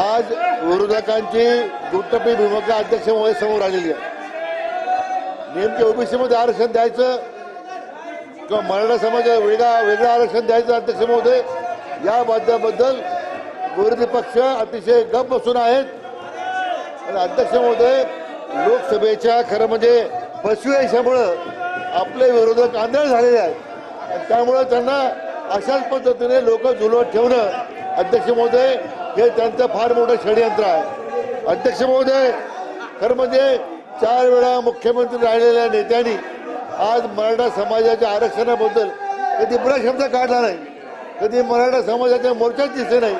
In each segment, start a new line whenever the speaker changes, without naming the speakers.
आज विरोधकांची दुटप्पी भूमिका अध्यक्ष महोदय समोर आलेली आहे. नेमके ओबीसी मध्ये आरक्षण द्यायचं किंवा मराठा समाजाला वेगळा वेगळं आरक्षण द्यायचं अध्यक्ष महोदय या बद्दल विरोधी पक्ष अतिशय गप बसून आहेत. आणि अध्यक्ष महोदय लोकसभेच्या खरं म्हणजे फसवेशामुळं आपले विरोधक आंधळ झालेले आहेत. आणि त्यामुळं त्यांना अशाच पद्धतीने लोक झुलवत ठेवणं अध्यक्ष महोदय हे त्यांचं फार मोठं षडयंत्र आहे. अध्यक्ष महोदय खरं म्हणजे चार वेळा मुख्यमंत्री राहिलेल्या नेत्यांनी आज मराठा समाजाच्या आरक्षणाबद्दल कधी बरा शब्द काढला नाही कधी मराठा समाजाच्या मोर्चात दिसले नाही.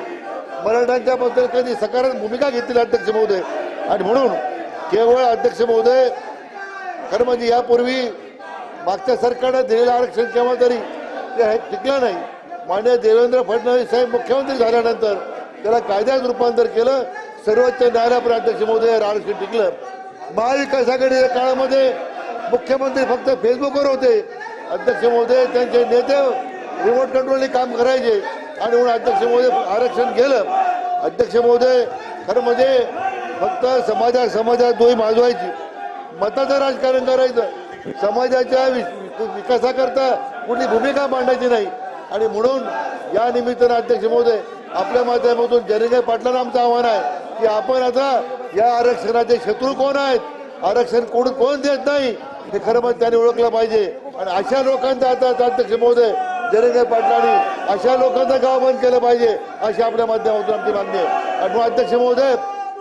मराठ्यांच्याबद्दल कधी सकारात्मक भूमिका घेतली अध्यक्ष महोदय? आणि म्हणून केवळ अध्यक्ष महोदय खरं म्हणजे यापूर्वी मागच्या सरकारनं दिलेलं आरक्षण केव्हा तरी ते हे टिकलं नाही. मान्य देवेंद्र फडणवीस साहेब मुख्यमंत्री झाल्यानंतर त्याला कायद्यात रूपांतर केलं. सर्वोच्च न्यायालयापर्यंत महोदय आरक्षण टिकलं. महाविकास आघाडीच्या काळामध्ये मुख्यमंत्री फक्त फेसबुकवर होते. अध्यक्ष महोदय त्यांचे नेते रिमोट कंट्रोलने काम करायचे. आणि म्हणून अध्यक्ष महोदय आरक्षण केलं अध्यक्ष महोदय खरं म्हणजे फक्त समाजा समाजात दोही माजवायची मताचं राजकारण करायचं. समाजाच्या वि- विकासाकरता कुठली भूमिका मांडायची नाही. आणि म्हणून या निमित्तानं अध्यक्ष महोदय आपल्या माध्यमातून जनेगे पाटलांना आमचं आव्हान आहे की आपण आता या आरक्षणाचे शत्रू कोण आहेत? आरक्षण कोण कोण देत नाही? हे खरं म्हणजे त्यांनी ओळखलं पाहिजे. आणि अशा लोकांचा आता अध्यक्ष महोदय जनेगे पाटलांनी अशा लोकांचं गाव बंद केलं पाहिजे अशी आपल्या माध्यमातून आमची मागणी आहे. आणि अध्यक्ष महोदय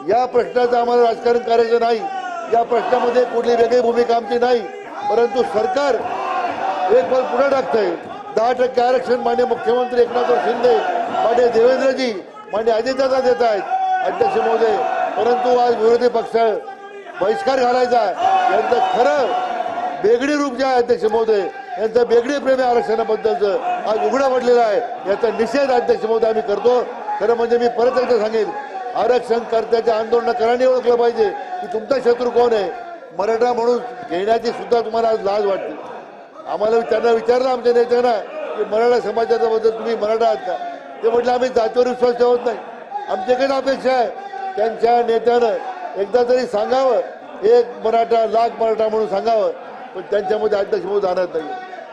या प्रश्नाचं आम्हाला राजकारण करायचं नाही. या प्रश्नामध्ये कुठली वेगळी भूमिका आमची नाही. परंतु सरकार एक पण पुढे टाकतंय. दहा टक्के आरक्षण मान्य मुख्यमंत्री एकनाथ शिंदे मान्य देवेंद्रजी मान्य अजितदादा देत आहेत अध्यक्ष महोदय. परंतु आज विरोधी पक्ष बहिष्कार घालायचा यांचं खरं बेगडी रूप जे आहे अध्यक्ष महोदय यांचं बेगडी प्रेम आहे आरक्षणाबद्दलचं आज उघडा पडलेला आहे. याचा निषेध अध्यक्ष महोदय आम्ही करतो. खरं म्हणजे मी परत एकदा सांगेन आरक्षण करत्याच्या आंदोलनकारांनी ओळखलं पाहिजे की तुमचा शत्रू कोण आहे? मराठा म्हणून घेण्याची सुद्धा तुम्हाला आज लाज वाटते. आम्हाला त्यांना विचारलं आमच्या नेत्यांना की मराठा समाजाच्या बद्दल तुम्ही मराठा आहात का? ते म्हटलं आम्ही जातीवर विश्वास ठेवत नाही. आमच्याकडे अपेक्षा आहे. त्यांच्या नेत्यानं एकदा तरी सांगावं. एक मराठा लाख मराठा म्हणून सांगावं. पण त्यांच्यामध्ये अध्यक्ष जाणार नाही.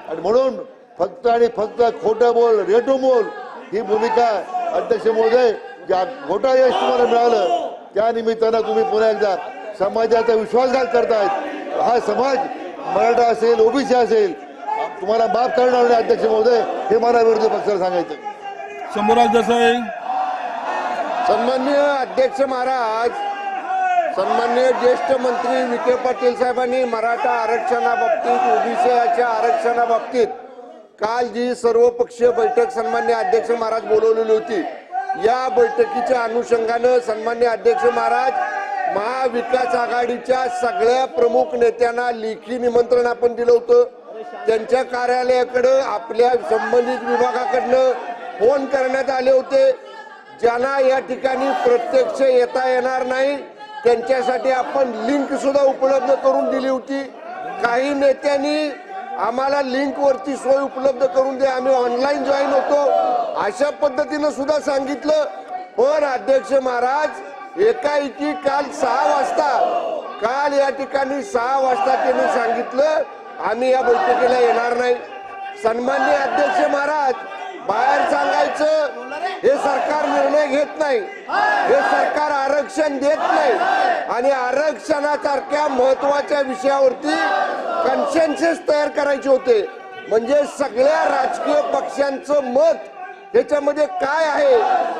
आणि म्हणून फक्त आणि फक्त खोटं बोल रेटू बोल ही भूमिका अध्यक्ष महोदय ज्या खोटा यश तुम्हाला मिळालं त्या निमित्तानं तुम्ही पुन्हा एकदा समाजाचा विश्वासघात करतायत. हा समाज मराठा असेल ओबीसी असेल तुम्हाला माफ करणार नाही अध्यक्ष महोदय हे मला विरोधी पक्षाला सांगायचं
शंभूराज देसाई
सन्मान्य अध्यक्ष महाराज सन्मान्य ज्येष्ठ मंत्री विखे पाटील साहेबांनी मराठा आरक्षणाबाबतीत ओबीसीच्या आरक्षणाबाबतीत काल जी सर्वपक्षीय बैठक सन्मान्य अध्यक्ष महाराज बोलवलेली होती या बैठकीच्या अनुषंगानं सन्मान्य अध्यक्ष महाराज महाविकास आघाडीच्या सगळ्या प्रमुख नेत्यांना लेखी निमंत्रण आपण दिलं होतं. त्यांच्या कार्यालयाकडं आपल्या संबंधित विभागाकडनं फोन करण्यात आले होते. ज्यांना या ठिकाणी प्रत्यक्ष येता येणार नाही त्यांच्यासाठी आपण लिंक सुद्धा उपलब्ध करून दिली होती. काही नेत्यांनी आम्हाला लिंकवरती सोय उपलब्ध करून दे आम्ही ऑनलाईन जॉईन होतो. अशा पद्धतीनं सुद्धा सांगितलं. पण अध्यक्ष महाराज एकाएकी काल सहा वाजता काल या ठिकाणी सहा वाजता त्यांनी सांगितलं आम्ही या बैठकीला येणार नाही. सन्मान्य अध्यक्ष महाराज बाहेर सांगायचं हे सरकार निर्णय घेत नाही. हे सरकार आरक्षण देत नाही. आणि आरक्षणासारख्या महत्त्वाच्या विषयावरती कन्सेन्सस तयार करायचे होते. म्हणजे सगळ्या राजकीय पक्षांचं मत ह्याच्यामध्ये काय आहे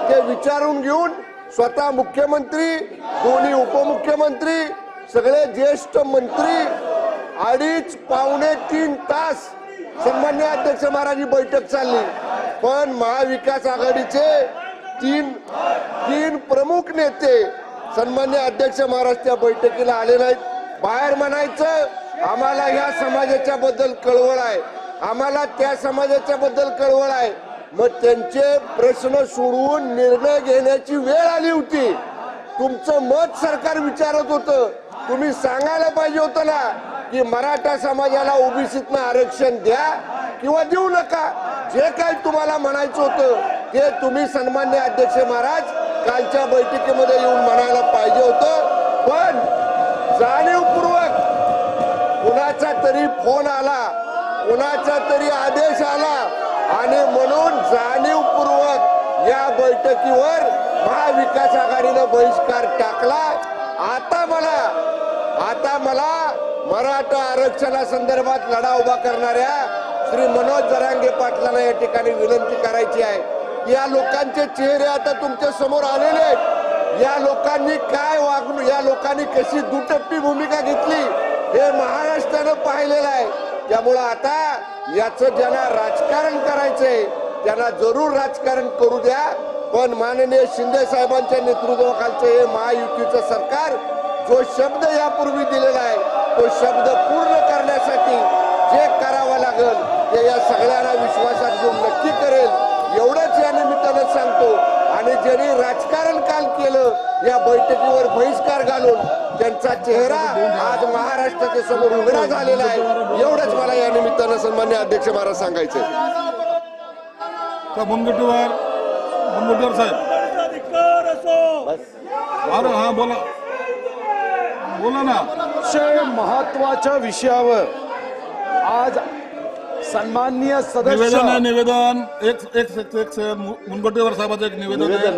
ते विचारून घेऊन स्वतः मुख्यमंत्री दोन्ही उपमुख्यमंत्री सगळे ज्येष्ठ मंत्री अडीच पावणे तीन तास सन्मान्य अध्यक्ष महाराज ही बैठक चालली. पण महाविकास आघाडीचे तीन तीन प्रमुख नेते सन्मान्य अध्यक्ष महाराष्ट्र बैठकीला आले नाहीत. बाहेर म्हणायचं आम्हाला ह्या समाजाच्या बद्दल कळवळ आहे. आम्हाला त्या समाजाच्या बद्दल कळवळ आहे. मग त्यांचे प्रश्न सोडवून निर्णय घेण्याची वेळ आली होती. तुमचं मत सरकार विचारत होतं. तुम्ही सांगायला पाहिजे होतं ना की मराठा समाजाला ओबीसीतनं आरक्षण द्या किंवा देऊ नका. जे काही तुम्हाला म्हणायचं होतं ते तुम्ही सन्मान्य अध्यक्ष महाराज कालच्या बैठकीमध्ये येऊन म्हणायला पाहिजे होतं. पण जाणीवपूर्वक कुणाचा तरी फोन आला कुणाचा तरी आदेश आला आणि म्हणून जाणीवपूर्वक या बैठकीवर महाविकास आघाडीनं बहिष्कार टाकला. आता मला आता मला मराठा आरक्षणासंदर्भात लढा उभा करणाऱ्या श्री मनोज जरांगे पाटलांना या ठिकाणी विनंती करायची आहे. या लोकांचे चेहरे आता तुमच्यासमोर आलेले आहेत. या लोकांनी काय वागणू या लोकांनी कशी दुटप्पी भूमिका घेतली हे महाराष्ट्रानं पाहिलेलं आहे. त्यामुळं आता याचं ज्यांना राजकारण करायचंय त्यांना जरूर राजकारण करू द्या. पण माननीय शिंदे साहेबांच्या नेतृत्वाखालचं हे महायुतीचं सरकार जो शब्द यापूर्वी दिलेला आहे तो शब्द पूर्ण करण्यासाठी जे करा लागेल ते या सगळ्यांना विश्वासात घेऊन नक्की करेल. एवढंच या निमित्तानं सांगतो. आणि ज्यांनी राजकारण काल केलं या बैठकीवर बहिष्कार घालून त्यांचा चेहरा आज महाराष्ट्राच्या समोर उघडा झालेला आहे. एवढंच मला या निमित्तानं सन्मान्य अध्यक्ष महाराज सांगायचंय.
का मुनगटीवर मुनगटीवर साहेब? अरे हा बोला. बोला ना.
अतिशय महत्त्वाच्या विषयावर आज सन्माननीय सदस्य।
निवेदन निवेदन। एक एक एक एक मुनगटीवर साहेबाचं एक निवेदन आहे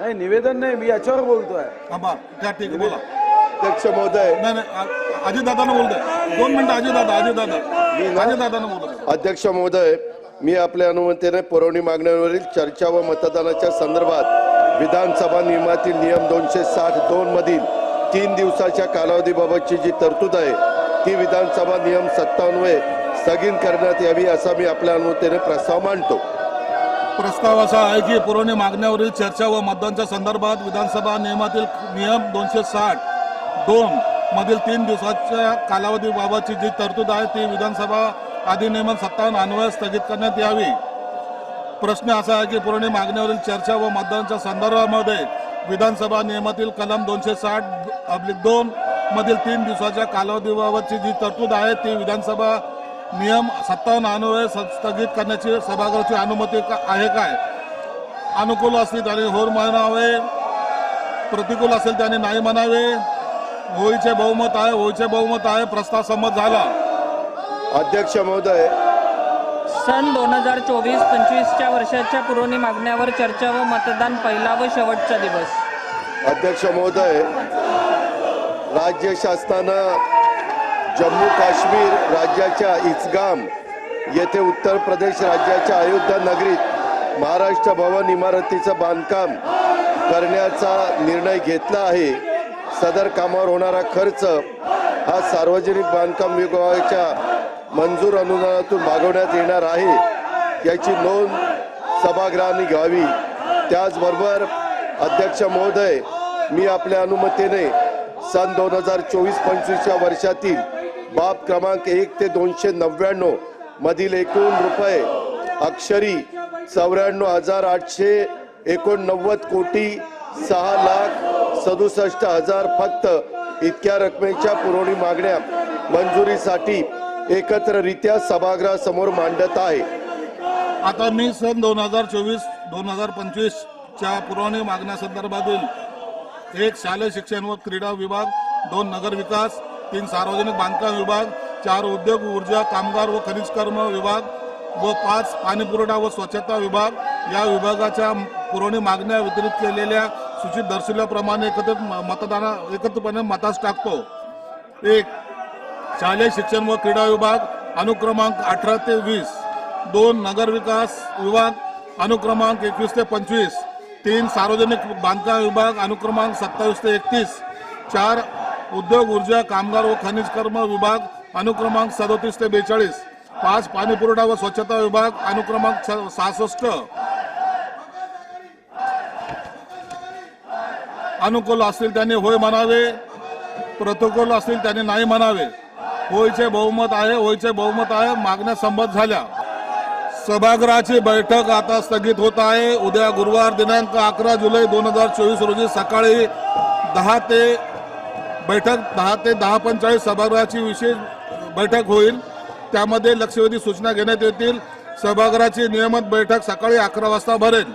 नाही निवेदन नाही मी याच्यावर बोलतोय.
हा बा त्या ठीक आहे बोला.
अध्यक्ष महोदय.
नाही नाही अजित दादानं बोलतोय. दोन मिनिटं अजित दादा अजित दादा अजित दादानं बोलत
अध्यक्ष महोदय मी आपल्या अनुमतीने पुरवणी मागण्यांवरील चर्चा व मतदानाच्या संदर्भात विधानसभा नियमातील नियम दोनशे साठ दोन मधील तीन दिवसाच्या कालावधीबाबतची जी तरतूद आहे ती विधानसभा नियम सत्तावन्नवे स्थगित करण्यात यावी असा मी आपल्या अनुमतीने प्रस्ताव मांडतो.
प्रस्ताव असा आहे की पुरवणी मागण्यावरील चर्चा व मतदानच्या संदर्भात विधानसभा नियमातील नियम दोनशे साठ दोन मधील तीन दिवसाच्या कालावधीबाबतची जी तरतूद आहे ती विधानसभा अधिनियम सत्तावन्न अन्वय स्थगित करण्यात यावी. प्रश्न असा आहे की पुरवणी मागण्यावरील चर्चा व मतदानाच्या संदर्भामध्ये विधानसभा नियमातील कलम दोनशे साठ अब्लिक दोन मधील तीन दिवसाच्या कालावधीबाबतची जी तरतूद आहे ती विधानसभा नियम सत्तावन्न अन्वये स- स्थगित करण्याची सभागृहाची अनुमती का- आहे काय? अनुकूल असतील त्याने होर म्हणावे प्रतिकूल असेल त्याने नाही म्हणावे. होळीचे बहुमत आहे होळीचे बहुमत आहे प्रस्ताव संमत झाला.
अध्यक्ष महोदय.
सन दोन हजार चोवीस पंचवीसच्या वर्षाच्या पुरवणी मागण्यावर चर्चा व मतदान पहिला व शेवटचा दिवस.
अध्यक्ष महोदय. राज्य शासनानं जम्मू काश्मीर राज्याच्या इचगाम येथे उत्तर प्रदेश राज्याच्या अयोध्या नगरीत महाराष्ट्र भवन इमारतीचं बांधकाम करण्याचा निर्णय घेतला आहे. सदर कामावर होणारा खर्च हा सार्वजनिक बांधकाम विभागाच्या मंजूर अनुदानातून मागवण्यात येणार आहे. याची नोंद सभागृहाने घ्यावी. त्याचबरोबर अध्यक्ष महोदय मी आपल्या अनुमतीने सन दोन हजार चोवीस पंचवीसच्या वर्षातील बाब क्रमांक एक ते दोनशे नव्याण्णव मधील एकूण रुपये अक्षरी चौऱ्याण्णव हजार आठशे एकोणनव्वद कोटी सहा लाख सदुसष्ट हजार फक्त इतक्या रकमेच्या पुरवणी मागण्या मंजुरीसाठी एकत्ररित्या सभागृहासमोर मांडत आहे.
आता मी सन दोन हजार चोवीस दोन हजार पंचवीसच्या पुरवणी मागण्यासंदर्भातील एक शालेय शिक्षण व क्रीडा विभाग दोन नगर विकास तीन सार्वजनिक बांधकाम विभाग चार उद्योग ऊर्जा कामगार व खनिज कर्म विभाग व पाच पाणी पुरवठा व स्वच्छता विभाग या विभागाच्या पुरवणी मागण्या वितरित केलेल्या सूचित दर्शवल्याप्रमाणे एकत्रित म- मतदाना एकत्रपणे मतास टाकतो. एक शालेय शिक्षण व क्रीडा विभाग अनुक्रमांक अठरा ते वीस. दोन नगर विकास विभाग अनुक्रमांक एकवीस ते पंचवीस. तीन सार्वजनिक बांधकाम विभाग अनुक्रमांक सत्तावीस ते एकतीस. चार उद्योग ऊर्जा कामगार व खनिज कर्म विभाग अनुक्रमांक सदोतीस ते बेचाळीस. पाच पाणी पुरवठा व स्वच्छता विभाग अनुक्रमांक सहासष्ट. अनुकूल असतील त्यांनी होय म्हणावे प्रतिकूल असतील त्यांनी नाही म्हणावे. होयचे बहुमत आहे होयचे बहुमत आहे मागण्या संमत झाल्या. सभागृहाची बैठक आता स्थगित होत आहे. उद्या गुरुवार दिनांक अकरा जुलै दोन हजार चोवीस रोजी सकाळी दहा ते बैठक दहा ते दहा पंचाळीस सभागृहाची विशेष बैठक होईल. त्यामध्ये लक्षवेधी सूचना घेण्यात येतील. सभागृहाची नियमित बैठक सकाळी अकरा वाजता भरेल.